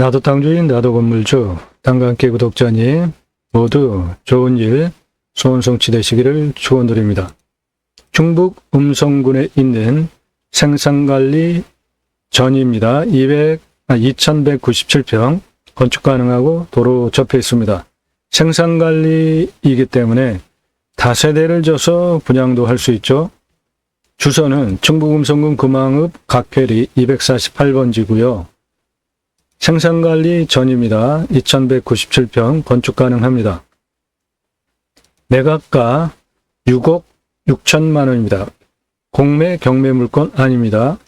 나도 땅주인 나도 건물주 함께 구독자님 모두 좋은 일 소원성취 되시기를 축원드립니다. 충북 음성군에 있는 생산관리 전입니다. 200, 아, 2197평 건축 가능하고 도로 접해 있습니다. 생산관리이기 때문에 다세대를 져서 분양도 할 수 있죠. 주소는 충북 음성군 금왕읍 각회리 248번지고요. 생산관리 전입니다. 2197평 건축 가능합니다. 매각가 6억 6천만 원입니다. 공매 경매 물건 아닙니다.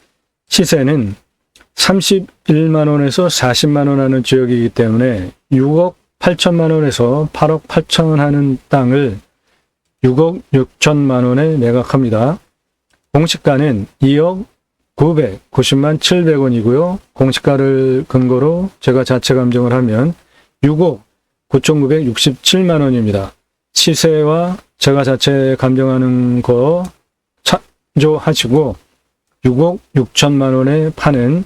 시세는 31만 원에서 40만 원 하는 지역이기 때문에 6억 8천만 원에서 8억 8천 원 하는 땅을 6억 6천만 원에 매각합니다. 공시가는 2억 990만 700원이고요. 공시가를 근거로 제가 자체 감정을 하면 6억 9,967만 원입니다. 시세와 제가 자체 감정하는 거 참조하시고 6억 6천만 원에 파는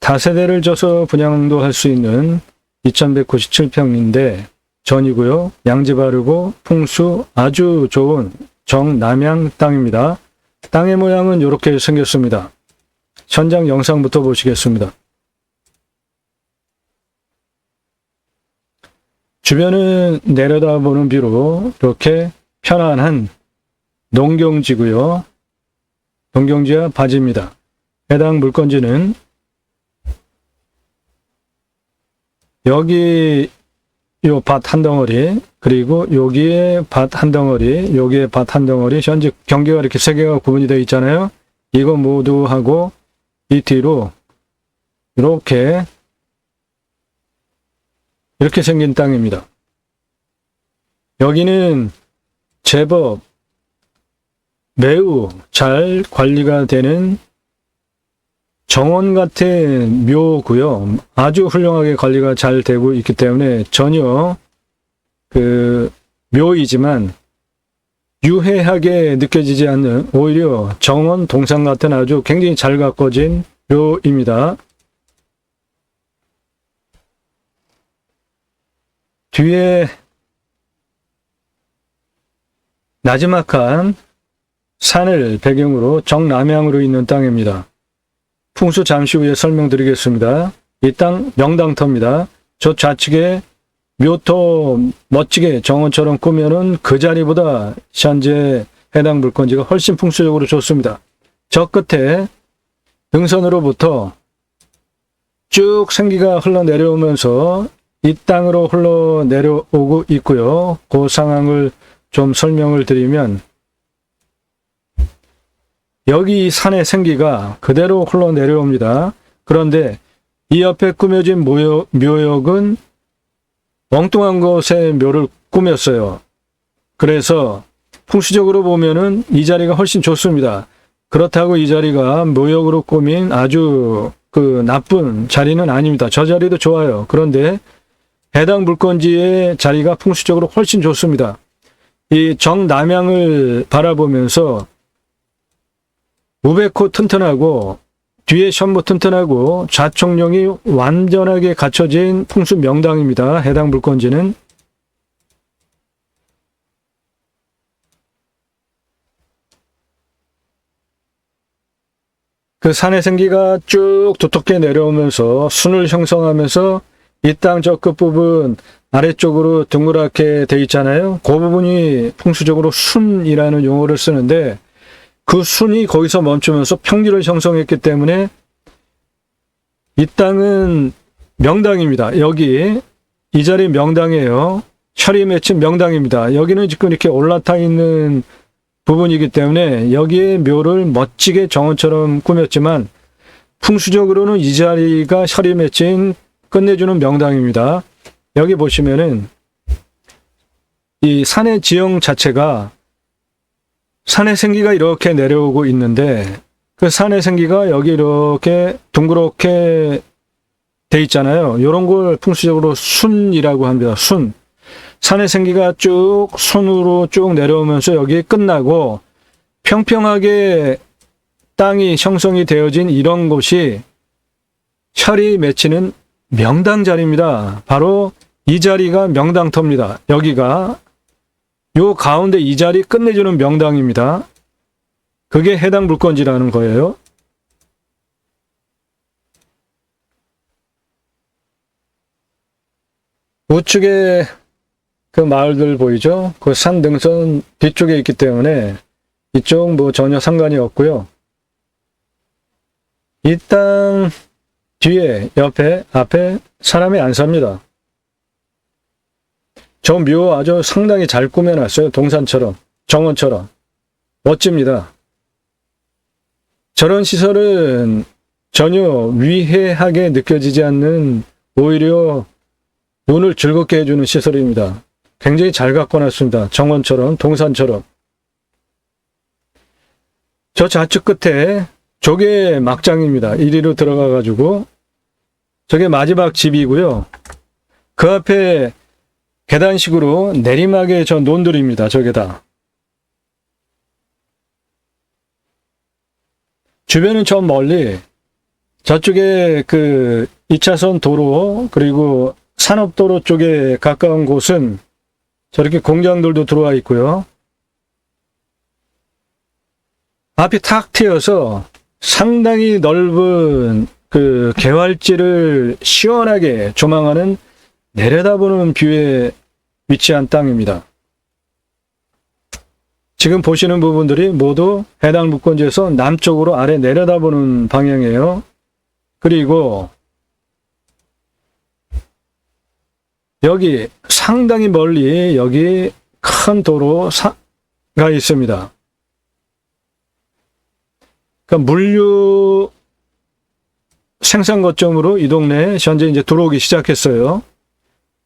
다세대를 져서 분양도 할 수 있는 2197평인데 전이고요. 양지 바르고 풍수 아주 좋은 정남향 땅입니다. 땅의 모양은 이렇게 생겼습니다. 현장 영상부터 보시겠습니다. 주변은 내려다보는 뷰로 이렇게 편안한 농경지고요. 농경지와 바지입니다. 해당 물건지는 여기 요 밭 한 덩어리 그리고 여기에 밭 한 덩어리 여기에 밭 한 덩어리 현재 경계가 이렇게 세 개가 구분이 되어 있잖아요. 이거 모두 하고 이 뒤로 이렇게 이렇게 생긴 땅입니다. 여기는 제법 매우 잘 관리가 되는 정원 같은 묘고요. 아주 훌륭하게 관리가 잘 되고 있기 때문에 전혀 그 묘이지만 유해하게 느껴지지 않는 오히려 정원 동상 같은 아주 굉장히 잘 가꿔진 묘입니다. 뒤에 나지막한 산을 배경으로 정남향으로 있는 땅입니다. 풍수 잠시 후에 설명드리겠습니다. 이 땅 명당터입니다. 저 좌측에 묘토 멋지게 정원처럼 꾸며놓은 그 자리보다 현재 해당 물건지가 훨씬 풍수적으로 좋습니다. 저 끝에 등선으로부터 쭉 생기가 흘러내려오면서 이 땅으로 흘러내려오고 있고요. 그 상황을 좀 설명을 드리면 여기 산의 생기가 그대로 흘러내려옵니다. 그런데 이 옆에 꾸며진 묘역, 묘역은 엉뚱한 곳에 묘를 꾸몄어요. 그래서 풍수적으로 보면은 이 자리가 훨씬 좋습니다. 그렇다고 이 자리가 묘역으로 꾸민 아주 그 나쁜 자리는 아닙니다. 저 자리도 좋아요. 그런데 해당 물건지의 자리가 풍수적으로 훨씬 좋습니다. 이 정남향을 바라보면서 우베코 튼튼하고 뒤에 현무 튼튼하고 좌총령이 완전하게 갖춰진 풍수 명당입니다. 해당 물건지는 그 산의 생기가 쭉 두텁게 내려오면서 순을 형성하면서 이 땅 저 끝부분 아래쪽으로 둥그랗게 돼 있잖아요. 그 부분이 풍수적으로 순이라는 용어를 쓰는데 그 순이 거기서 멈추면서 평지를 형성했기 때문에 이 땅은 명당입니다. 여기 이 자리 명당이에요. 혈이 맺힌 명당입니다. 여기는 지금 이렇게 올라타 있는 부분이기 때문에 여기에 묘를 멋지게 정원처럼 꾸몄지만 풍수적으로는 이 자리가 혈이 맺힌 끝내주는 명당입니다. 여기 보시면은 이 산의 지형 자체가 산의 생기가 이렇게 내려오고 있는데 그 산의 생기가 여기 이렇게 둥그렇게 돼 있잖아요. 이런 걸 풍수적으로 순이라고 합니다. 순. 산의 생기가 쭉 순으로 쭉 내려오면서 여기 끝나고 평평하게 땅이 형성이 되어진 이런 곳이 혈이 맺히는 명당 자리입니다. 바로 이 자리가 명당터입니다. 여기가 요 가운데 이 자리 끝내주는 명당입니다. 그게 해당 물건지라는 거예요. 우측에 그 마을들 보이죠? 그 산 등선 뒤쪽에 있기 때문에 이쪽 뭐 전혀 상관이 없고요. 이 땅 뒤에 옆에 앞에 사람이 안 삽니다. 저 묘 아주 상당히 잘 꾸며놨어요. 동산처럼 정원처럼 멋집니다. 저런 시설은 전혀 위해하게 느껴지지 않는 오히려 눈을 즐겁게 해주는 시설입니다. 굉장히 잘 갖고 놨습니다. 정원처럼 동산처럼. 저 좌측 끝에 저게 막장입니다. 이리로 들어가 가지고 저게 마지막 집이고요. 그 앞에 계단식으로 내리막의 저 논들입니다. 저게 다. 주변은 저 멀리 저쪽에 그 2차선 도로 그리고 산업도로 쪽에 가까운 곳은 저렇게 공장들도 들어와 있고요. 앞이 탁 트여서 상당히 넓은 그 개활지를 시원하게 조망하는 내려다보는 뷰에 위치한 땅입니다. 지금 보시는 부분들이 모두 해당 물건지에서 남쪽으로 아래 내려다보는 방향이에요. 그리고 여기 상당히 멀리 여기 큰 도로가 있습니다. 그러니까 물류 생산 거점으로 이 동네에 현재 이제 들어오기 시작했어요.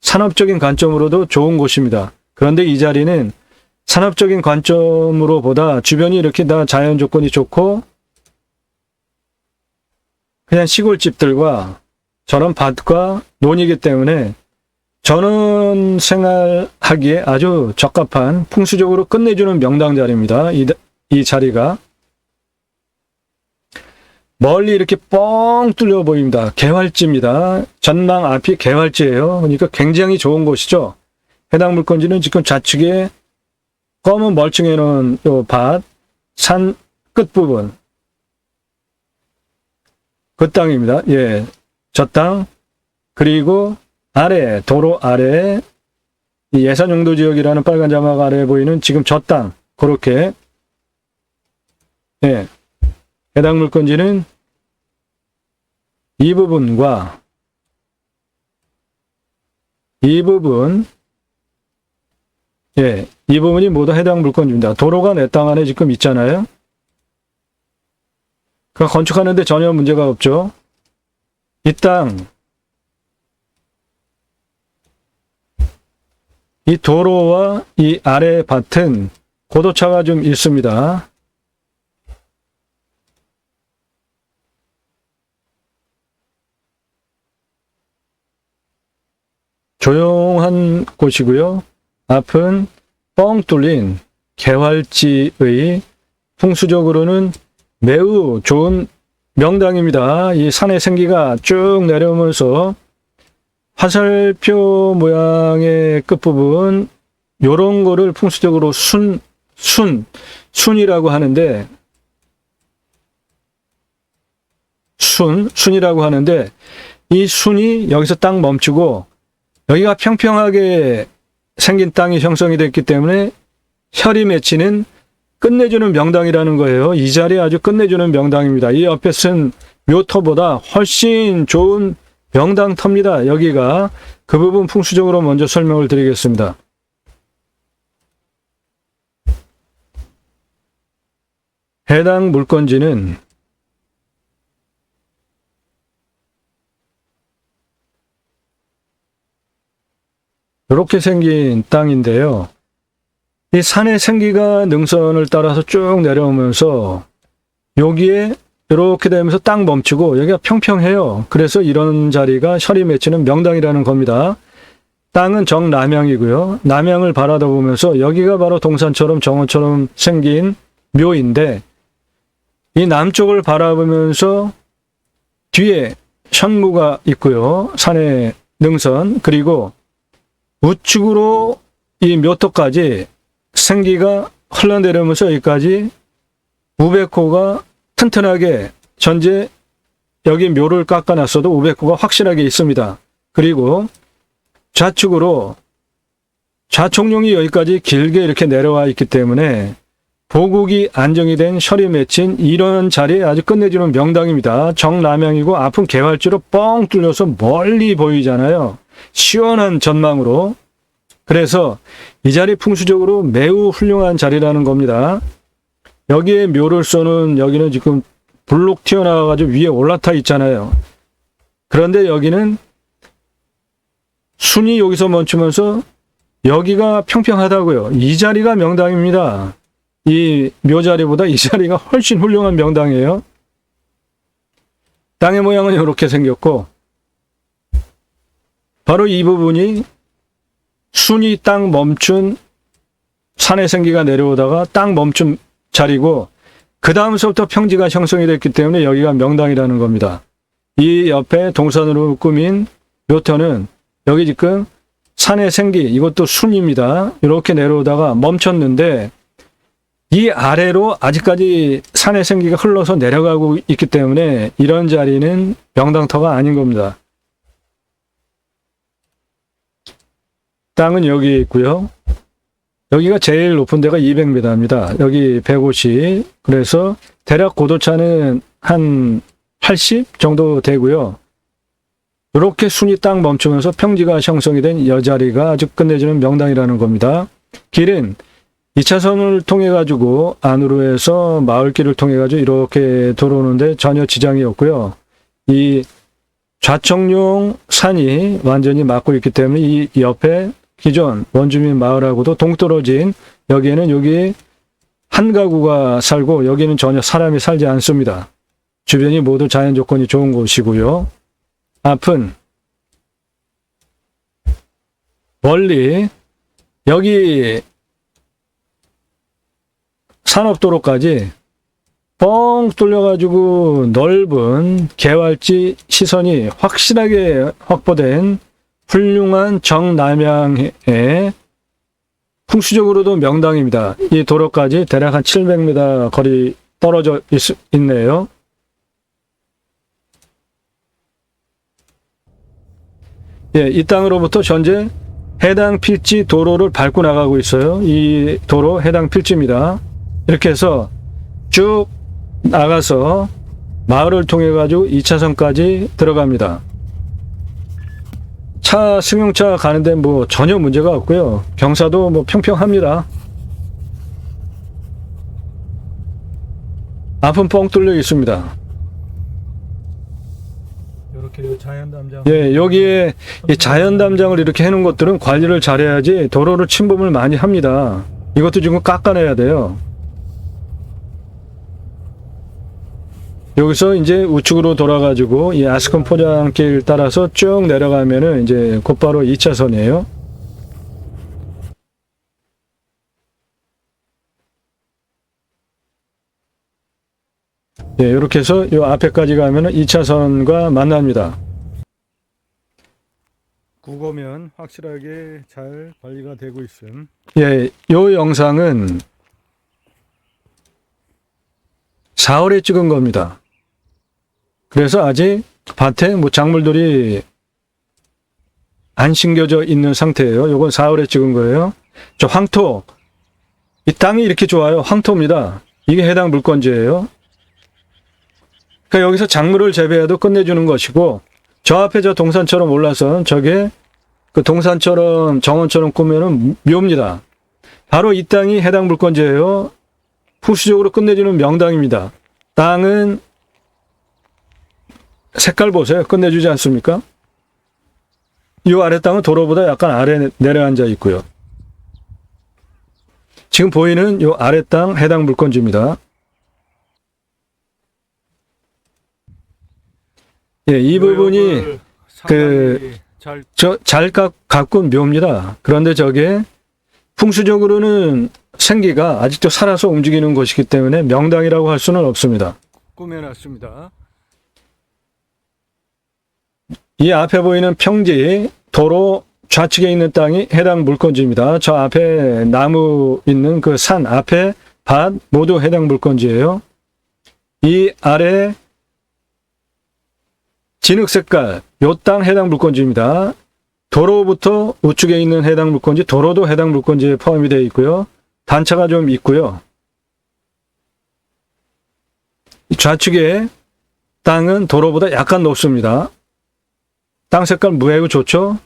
산업적인 관점으로도 좋은 곳입니다. 그런데 이 자리는 산업적인 관점으로 보다 주변이 이렇게 다 자연 조건이 좋고 그냥 시골집들과 저런 밭과 논이기 때문에 전원 생활하기에 아주 적합한 풍수적으로 끝내주는 명당 자리입니다. 이, 이 자리가 멀리 이렇게 뻥 뚫려 보입니다. 개활지입니다. 전망 앞이 개활지예요. 그러니까 굉장히 좋은 곳이죠. 해당 물건지는 지금 좌측에 검은 멀쩡해 놓은 요 밭, 산 끝부분. 그 땅입니다. 예. 저 땅. 그리고 아래, 도로 아래, 이 예산 용도 지역이라는 빨간 자막 아래 보이는 지금 저 땅. 그렇게. 예. 해당 물건지는 이 부분과 이 부분, 예, 이 부분이 모두 해당 물건입니다. 도로가 내 땅 안에 지금 있잖아요. 그 건축하는데 전혀 문제가 없죠. 이 땅, 이 도로와 이 아래 밭은 고도차가 좀 있습니다. 조용한 곳이고요. 앞은 뻥 뚫린 개활지의 풍수적으로는 매우 좋은 명당입니다. 이 산의 생기가 쭉 내려오면서 화살표 모양의 끝부분 요런 거를 풍수적으로 순, 순, 순이라고 하는데 순, 순이라고 하는데 이 순이 여기서 딱 멈추고 여기가 평평하게 생긴 땅이 형성이 됐기 때문에 혈이 맺히는 끝내주는 명당이라는 거예요. 이 자리 아주 끝내주는 명당입니다. 이 옆에 쓴 묘터보다 훨씬 좋은 명당터입니다. 여기가 그 부분 풍수적으로 먼저 설명을 드리겠습니다. 해당 물건지는 이렇게 생긴 땅인데요. 이 산의 생기가 능선을 따라서 쭉 내려오면서 여기에 이렇게 되면서 딱 멈추고 여기가 평평해요. 그래서 이런 자리가 혈이 맺히는 명당이라는 겁니다. 땅은 정남향이고요. 남향을 바라다 보면서 여기가 바로 동산처럼 정원처럼 생긴 묘인데 이 남쪽을 바라보면서 뒤에 현무가 있고요. 산의 능선 그리고 우측으로 이 묘토까지 생기가 흘러내려오면서 여기까지 우백호가 튼튼하게 전제 여기 묘를 깎아놨어도 우백호가 확실하게 있습니다. 그리고 좌측으로 좌총룡이 여기까지 길게 이렇게 내려와 있기 때문에 보국이 안정이 된 셔리 맺힌 이런 자리에 아주 끝내주는 명당입니다. 정남향이고 앞은 개활지로 뻥 뚫려서 멀리 보이잖아요. 시원한 전망으로. 그래서 이 자리 풍수적으로 매우 훌륭한 자리라는 겁니다. 여기에 묘를 쏘는 여기는 지금 블록 튀어나와가지고 위에 올라타 있잖아요. 그런데 여기는 순이 여기서 멈추면서 여기가 평평하다고요. 이 자리가 명당입니다. 이 묘자리보다 이 자리가 훨씬 훌륭한 명당이에요. 땅의 모양은 이렇게 생겼고 바로 이 부분이 순이 땅 멈춘 산의 생기가 내려오다가 땅 멈춘 자리고 그 다음서부터 평지가 형성이 됐기 때문에 여기가 명당이라는 겁니다. 이 옆에 동산으로 꾸민 묘터는 여기 지금 산의 생기 이것도 순입니다. 이렇게 내려오다가 멈췄는데 이 아래로 아직까지 산의 생기가 흘러서 내려가고 있기 때문에 이런 자리는 명당터가 아닌 겁니다. 땅은 여기 있고요. 여기가 제일 높은 데가 200m입니다. 여기 150. 그래서 대략 고도차는 한 80 정도 되고요. 이렇게 순이 딱 멈추면서 평지가 형성이 된 여자리가 아주 끝내주는 명당이라는 겁니다. 길은 2차선을 통해 가지고 안으로 해서 마을길을 통해 가지고 이렇게 들어오는데 전혀 지장이 없고요. 이 좌청룡 산이 완전히 막고 있기 때문에 이 옆에 기존 원주민 마을하고도 동떨어진 여기에는 여기 한 가구가 살고 여기는 전혀 사람이 살지 않습니다. 주변이 모두 자연 조건이 좋은 곳이고요. 앞은 멀리 여기 산업도로까지 뻥 뚫려가지고 넓은 개활지 시선이 확실하게 확보된 훌륭한 정남향의 풍수적으로도 명당입니다. 이 도로까지 대략 한 700m 거리 떨어져 있, 있네요. 예, 이 땅으로부터 현재 해당 필지 도로를 밟고 나가고 있어요. 이 도로 해당 필지입니다. 이렇게 해서 쭉 나가서 마을을 통해 가지고 2차선까지 들어갑니다. 차 승용차 가는데 뭐 전혀 문제가 없고요. 경사도 뭐 평평합니다. 앞은 뻥 뚫려 있습니다. 이렇게 자연 담장. 예, 여기에 이 자연 담장을 이렇게 해놓은 것들은 관리를 잘해야지 도로를 침범을 많이 합니다. 이것도 지금 깎아내야 돼요. 여기서 이제 우측으로 돌아가지고 이 아스콘 포장길 따라서 쭉 내려가면은 이제 곧바로 2차선이에요. 예, 이렇게 해서 이 앞에까지 가면은 2차선과 만납니다. 국어면 확실하게 잘 관리가 되고 있음. 예, 요 영상은 4월에 찍은 겁니다. 그래서 아직 밭에 뭐 작물들이 안 심겨져 있는 상태예요. 요건 4월에 찍은 거예요. 저 황토. 이 땅이 이렇게 좋아요. 황토입니다. 이게 해당 물건지예요. 그러니까 여기서 작물을 재배해도 끝내주는 것이고 저 앞에 저 동산처럼 올라선 저게 그 동산처럼 정원처럼 꾸면은 묘입니다. 바로 이 땅이 해당 물건지예요. 풍수적으로 끝내주는 명당입니다. 땅은 색깔 보세요. 끝내주지 않습니까? 이 아래 땅은 도로보다 약간 아래 내려앉아 있고요. 지금 보이는 이 아래 땅 해당 물건지입니다. 예, 이 부분이 그- 잘 저잘 가꾼 묘입니다. 그런데 저게 풍수적으로는 생기가 아직도 살아서 움직이는 것이기 때문에 명당이라고 할 수는 없습니다. 꾸며놨습니다. 이 앞에 보이는 평지 도로 좌측에 있는 땅이 해당 물건지입니다. 저 앞에 나무 있는 그 산 앞에 밭 모두 해당 물건지예요. 이 아래 진흙 색깔 요 땅 해당 물건지입니다. 도로부터 우측에 있는 해당 물건지 도로도 해당 물건지에 포함이 되어 있고요. 단차가 좀 있고요. 좌측에 땅은 도로보다 약간 높습니다. 땅 색깔 매우 좋죠?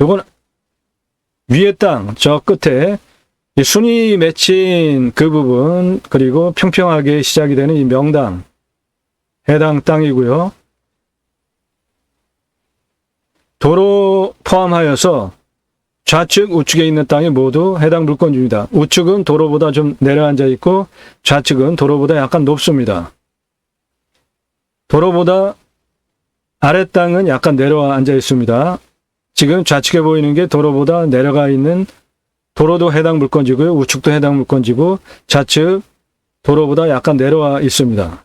요건 위에 땅, 저 끝에 이 순이 맺힌 그 부분, 그리고 평평하게 시작이 되는 이 명당, 해당 땅이고요. 도로 포함하여서 좌측, 우측에 있는 땅이 모두 해당 물건주입니다. 우측은 도로보다 좀 내려앉아 있고 좌측은 도로보다 약간 높습니다. 도로보다 아래 땅은 약간 내려와 앉아 있습니다. 지금 좌측에 보이는 게 도로보다 내려가 있는 도로도 해당 물건지고요. 우측도 해당 물건지고 좌측 도로보다 약간 내려와 있습니다.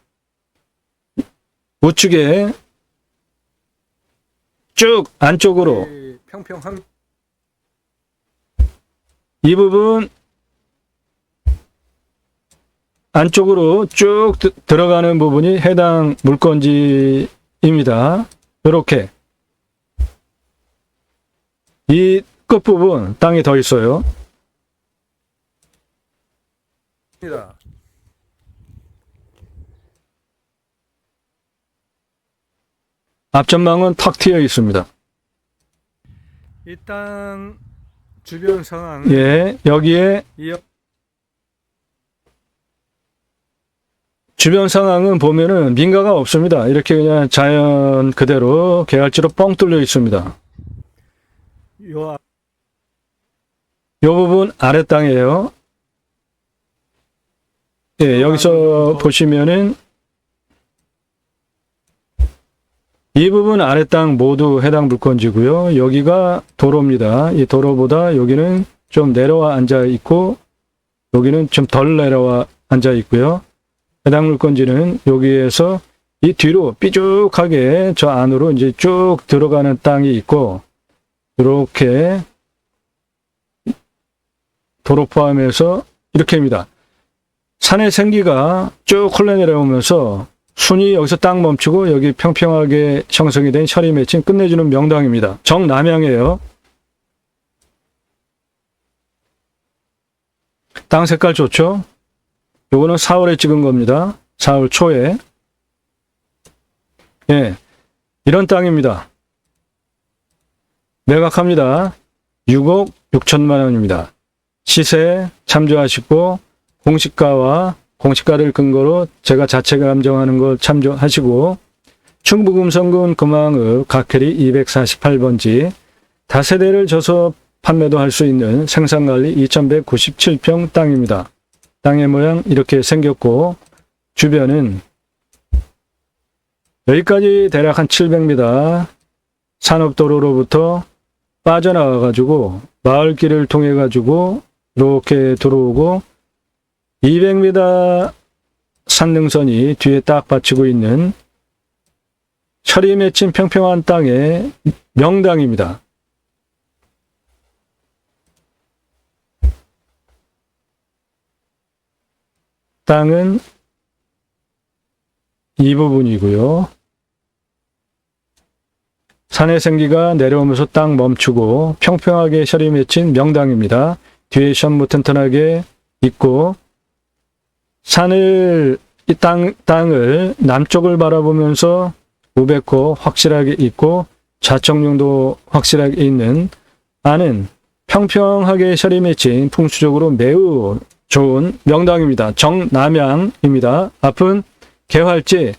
우측에 쭉 안쪽으로 평평한 이 부분 안쪽으로 쭉 드- 들어가는 부분이 해당 물건지입니다. 이렇게 이 끝부분 땅이 더 있어요. 앞전망은 탁 트여 있습니다. 이 땅 주변 상황 예, 여기에 이 주변 상황은 보면은 민가가 없습니다. 이렇게 그냥 자연 그대로 계알지로 뻥 뚫려 있습니다. 요 앞- 이 부분 아래 땅이에요. 예, 여기서 보시면은 이 부분 아래 땅 모두 해당 물건지고요. 여기가 도로입니다. 이 도로보다 여기는 좀 내려와 앉아 있고 여기는 좀 덜 내려와 앉아 있고요. 해당 물건지는 여기에서 이 뒤로 삐죽하게 저 안으로 이제 쭉 들어가는 땅이 있고 이렇게 도로 포함해서 이렇게입니다. 산의 생기가 쭉 흘러내려오면서 순이 여기서 딱 멈추고 여기 평평하게 형성이 된 혈이 맺힌 끝내주는 명당입니다. 정남향이에요. 땅 색깔 좋죠? 요거는 4월에 찍은 겁니다. 4월 초에. 예. 이런 땅입니다. 매각합니다. 6억 6천만 원입니다. 시세 참조하시고 공시가와 공시가를 근거로 제가 자체 감정하는 걸 참조하시고 충북음 성군 금왕읍 각해리 248번지 다세대를 줘서 판매도 할 수 있는 생산관리 2197평 땅입니다. 땅의 모양 이렇게 생겼고 주변은 여기까지 대략 한 700m 산업도로로부터 빠져나와 가지고 마을길을 통해 가지고 이렇게 들어오고 200m 산능선이 뒤에 딱 받치고 있는 철이 맺힌 평평한 땅의 명당입니다. 땅은 이 부분이고요. 산의 생기가 내려오면서 딱 멈추고 평평하게 셔리 맺힌 명당입니다. 뒤에 션무 튼튼하게 있고 산을 이 땅, 땅을 남쪽을 바라보면서 우백호 확실하게 있고 좌청룡도 확실하게 있는 안은 평평하게 셔리 맺힌 풍수적으로 매우 좋은 명당입니다. 정남향입니다. 앞은 개활지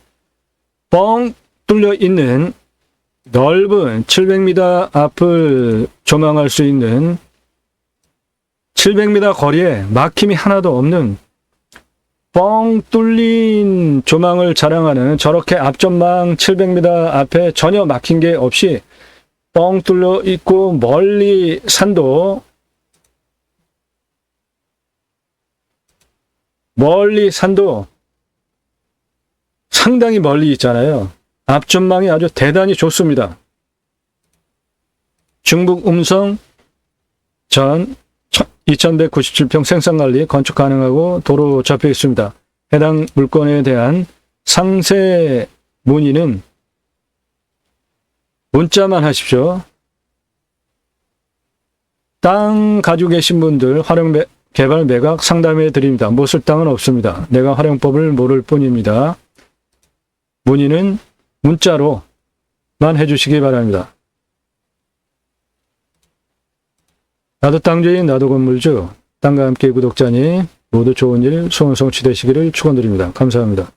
뻥 뚫려 있는 넓은 700m 앞을 조망할 수 있는 700m 거리에 막힘이 하나도 없는 뻥 뚫린 조망을 자랑하는 저렇게 앞전망 700m 앞에 전혀 막힌 게 없이 뻥 뚫려 있고 멀리 산도 멀리 산도 상당히 멀리 있잖아요. 앞전망이 아주 대단히 좋습니다. 중북 음성 전 2197평 생산관리 건축 가능하고 도로 잡혀 있습니다. 해당 물건에 대한 상세 문의는 문자만 하십시오. 땅 가지고 계신 분들 활용 매- 개발 매각 상담해 드립니다. 못쓸 땅은 없습니다. 내가 활용법을 모를 뿐입니다. 문의는 문자로만 해주시기 바랍니다. 나도 땅주인 나도 건물주 땅과 함께 구독자님 모두 좋은 일 소원 성취되시기를 축원드립니다. 감사합니다.